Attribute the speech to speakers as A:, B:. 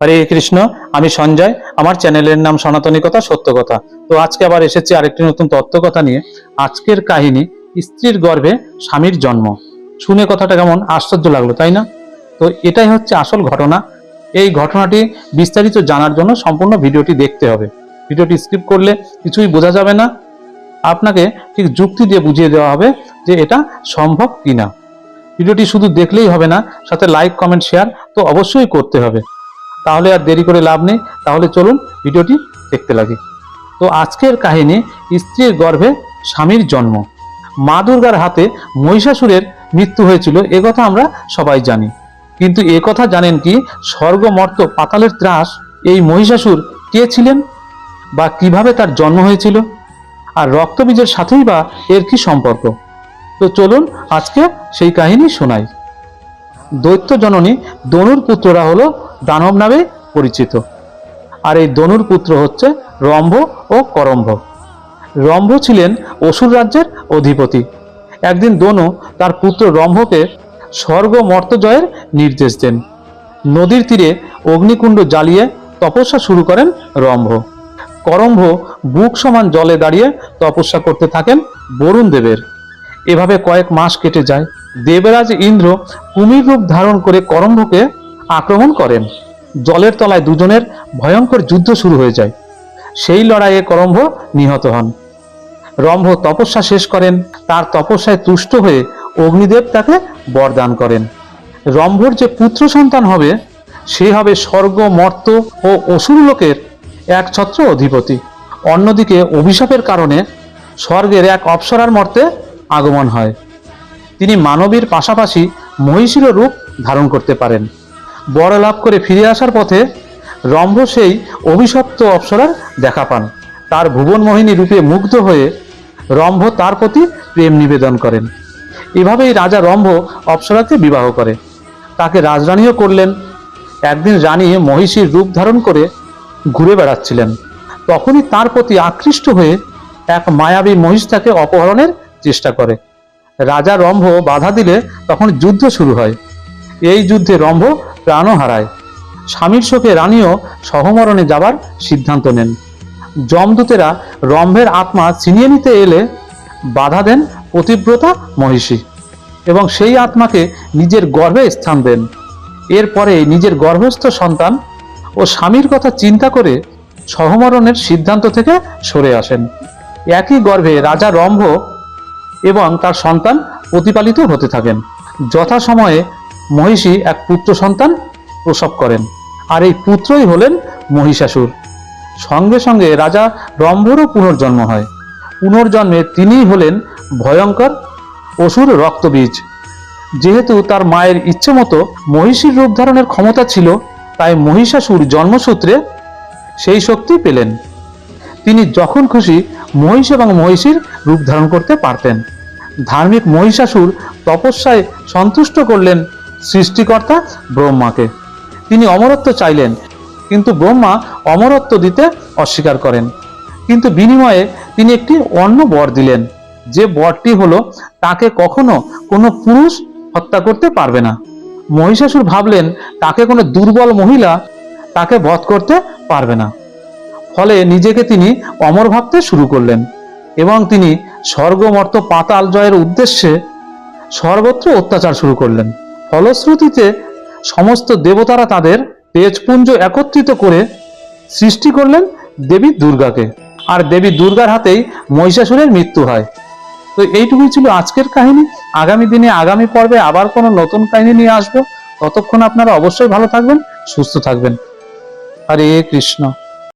A: হরে কৃষ্ণ, আমি সঞ্জয়, আমার চ্যানেলের নাম সনাতনী কথা, সত্য কথা। তো আজকে আবার এসেছি আরেকটি নতুন তত্ত্ব কথা নিয়ে। আজকের কাহিনী, স্ত্রীর গর্ভে স্বামীর জন্ম। শুনে কথাটা কেমন? আশ্চর্য লাগল, তাই না? তো এটাই হচ্ছে আসল ঘটনা। এই ঘটনাটি বিস্তারিত জানার জন্য সম্পূর্ণ ভিডিওটি দেখতে হবে। ভিডিওটি স্কিপ করলে কিছুই বোঝা যাবে না। আপনাকে ঠিক যুক্তি দিয়ে বুঝিয়ে দেওয়া হবে যে এটা সম্ভব কিনা। ভিডিওটি শুধু দেখলেই হবে না, সাথে লাইক কমেন্ট শেয়ার তো অবশ্যই করতে হবে। তাহলে আর দেরি করে লাভ নেই। তাহলে চলুন ভিডিওটি দেখতে লাগে। তো আজকের কাহিনী, স্ত্রীর গর্ভে স্বামীর জন্ম। মা দুর্গার হাতে মহিষাসুরের মৃত্যু হয়েছিল, এ কথা আমরা সবাই জানি। কিন্তু এ কথা জানেন কি স্বর্গমর্ত পাতালের ত্রাস, এই মহিষাসুর কে ছিলেন? বা কীভাবে তার জন্ম হয়েছিল? আর রক্তবীজের সাথেই বা এর কি সম্পর্ক? তো চলুন আজকে সেই কাহিনী শোনাই। দৈত্য জননী দনুর পুত্ররা হলো দানব নামে পরিচিত। আর এই দনুর পুত্র হচ্ছে রম্ভ ও করম্ভ। রম্ভ ছিলেন অসুর রাজ্যের অধিপতি। একদিন দনু তার পুত্র রম্ভকে স্বর্গ মর্ত জয়ের নির্দেশ দেন। নদীর তীরে অগ্নিকুণ্ড জ্বালিয়ে তপস্যা শুরু করেন রম্ভ। করম্ভ বুক সমান জলে দাঁড়িয়ে তপস্যা করতে থাকেন বরুণ দেবের। এভাবে কয়েক মাস কেটে যায়। দেবরাজ ইন্দ্র কুমির রূপ ধারণ করে করম্ভকে আক্রমণ করেন। জলের তলায় দুজনের ভয়ঙ্কর যুদ্ধ শুরু হয়ে যায়। সেই লড়াইয়ে করম্ভ নিহত হন। রম্ভ তপস্যা শেষ করেন, তার তপস্যায় তুষ্ট হয়ে অগ্নিদেব তাকে বরদান করেন। রম্ভর যে পুত্র সন্তান হবে, সে হবে স্বর্গ, মর্ত ও অসুর লোকের এক ছত্র অধিপতি। অন্যদিকে অভিশাপের কারণে স্বর্গের এক অপ্সরার মর্তে আগমন হয়। তিনি মানবীর পাশাপাশি মহিষীর রূপ ধারণ করতে পারেন। বড় লাভ করে ফিরে আসার পথে রম্ভ সেই অভিশপ্ত অপ্সরার দেখা পান। তার ভুবন মোহিনী রূপে মুগ্ধ হয়ে রম্ভ তার প্রতি প্রেম নিবেদন করেন। এভাবেই রাজা রম্ভ অপ্সরাকে বিবাহ করে। তাকে রাজরানীও করলেন। একদিন রানী মহিষীর রূপ ধারণ করে ঘুরে বেড়াচ্ছিলেন। তখনই তার প্রতি আকৃষ্ট হয়ে এক মায়াবী মহিষ তাকে অপহরণের চেষ্টা করে। রাজা রম্ভ বাধা দিলে তখন যুদ্ধ শুরু হয়। এই যুদ্ধে রম্ভ প্রাণও হারায়। স্বামীর শোকে রানীও সহমরণে যাবার সিদ্ধান্ত নেন। যমদূতেরা রম্ভের আত্মা ছিনিয়ে নিতে এলে বাধা দেন পতিব্রতা মহিষী এবং সেই আত্মাকে নিজের গর্ভে স্থান দেন। এরপরে নিজের গর্ভস্থ সন্তান ও স্বামীর কথা চিন্তা করে সহমরণের সিদ্ধান্ত থেকে সরে আসেন। একই গর্ভে রাজা রম্ভ এবং তার সন্তান প্রতিপালিত হতে থাকেন। যথাসময়ে মহিষী এক পুত্র সন্তান প্রসব করেন। আর এই পুত্রই হলেন মহিষাসুর। সঙ্গে সঙ্গে রাজা রম্ভরও পুনর্জন্ম হয়। পুনর্জন্মে তিনিই হলেন ভয়ঙ্কর অসুর রক্তবীজ। যেহেতু তার মায়ের ইচ্ছে মতো মহিষীর রূপ ধারণের ক্ষমতা ছিল, তাই মহিষাসুর জন্মসূত্রে সেই শক্তি পেলেন। তিনি যখন খুশি মহিষ এবং মহিষীর রূপ ধারণ করতে পারতেন। ধার্মিক মহিষাসুর তপস্যায় সন্তুষ্ট করলেন সৃষ্টিকর্তা ব্রহ্মাকে। তিনি অমরত্ব চাইলেন, কিন্তু ব্রহ্মা অমরত্ব দিতে অস্বীকার করেন। কিন্তু বিনিময়ে তিনি একটি অন্য বর দিলেন, যে বরটি হলো তাকে কখনো কোনো পুরুষ হত্যা করতে পারবে না। মহিষাসুর ভাবলেন, তাকে কোনো দুর্বল মহিলা তাকে বধ করতে পারবে না। ফলে নিজেকে তিনি অমর ভাবতে শুরু করলেন এবং তিনি স্বর্গমর্ত পাতাল জয়ের উদ্দেশ্যে সর্বত্র অত্যাচার শুরু করলেন। ফলশ্রুতিতে সমস্ত দেবতারা তাদের তেজপুঞ্জ একত্রিত করে সৃষ্টি করলেন দেবী দুর্গাকে। আর দেবী দুর্গার হাতেই মহিষাসুরের মৃত্যু হয়। তো এইটুকুই ছিল আজকের কাহিনী। আগামী দিনে, আগামী পর্বে আবার কোনো নতুন কাহিনী নিয়ে আসব। ততক্ষণ আপনারা অবশ্যই ভালো থাকবেন, সুস্থ থাকবেন। হরে কৃষ্ণ।